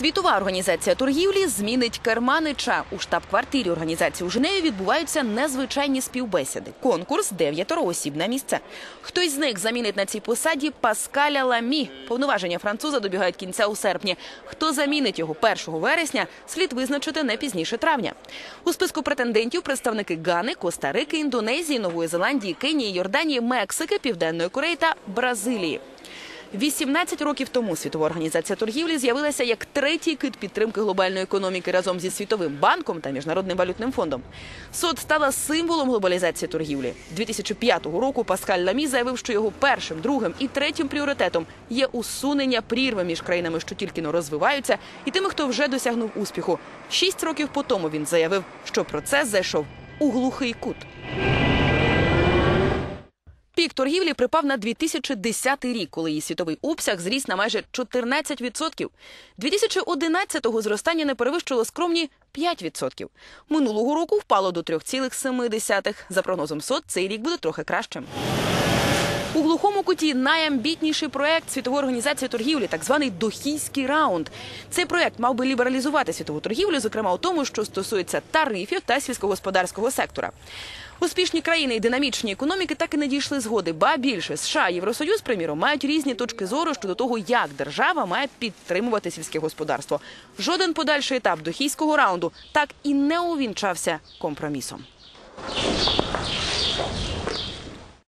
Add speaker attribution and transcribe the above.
Speaker 1: Світова організація торгівлі змінить керманича. У штаб-квартирі організації у Женеві відбуваються незвичайні співбесіди. Конкурс дев'ятеро осіб на місце. Хтось з них замінить на цій посаді Паскаля Ламі. Повноваження француза добігають кінця у серпні. Хто замінить його 1 вересня, слід визначити не пізніше травня. У списку претендентів представники Гани, Коста-Рики, Індонезії, Нової Зеландії, Кенії, Йорданії, Мексики, Південної Кореї та Бразилії. 18 років тому Світова організація торгівлі з'явилася як третій кит підтримки глобальної економіки разом зі Світовим банком та Міжнародним валютним фондом. СОД стала символом глобалізації торгівлі. 2005 року Паскаль Ламі заявив, що його першим, другим і третім пріоритетом є усунення прірви між країнами, що тільки но розвиваються, і тими, хто вже досягнув успіху. Шість років по тому він заявив, що процес зайшов у глухий кут. Пік торгівлі припав на 2010 рік, коли її світовий обсяг зріс на майже 14%. 2011-го зростання не перевищило скромні 5%. Минулого року впало до 3,7%. За прогнозом СОД, цей рік буде трохи кращим. У глухому куті найамбітніший проект світової організації торгівлі, так званий дохійський раунд. Цей проект мав би лібералізувати світову торгівлю, зокрема у тому, що стосується тарифів та сільськогосподарського сектора. Успішні країни і динамічні економіки так і не дійшли згоди. Ба більше США і Євросоюз, приміром, мають різні точки зору щодо того, як держава має підтримувати сільське господарство. Жоден подальший етап дохійського раунду так і не увінчався компромісом.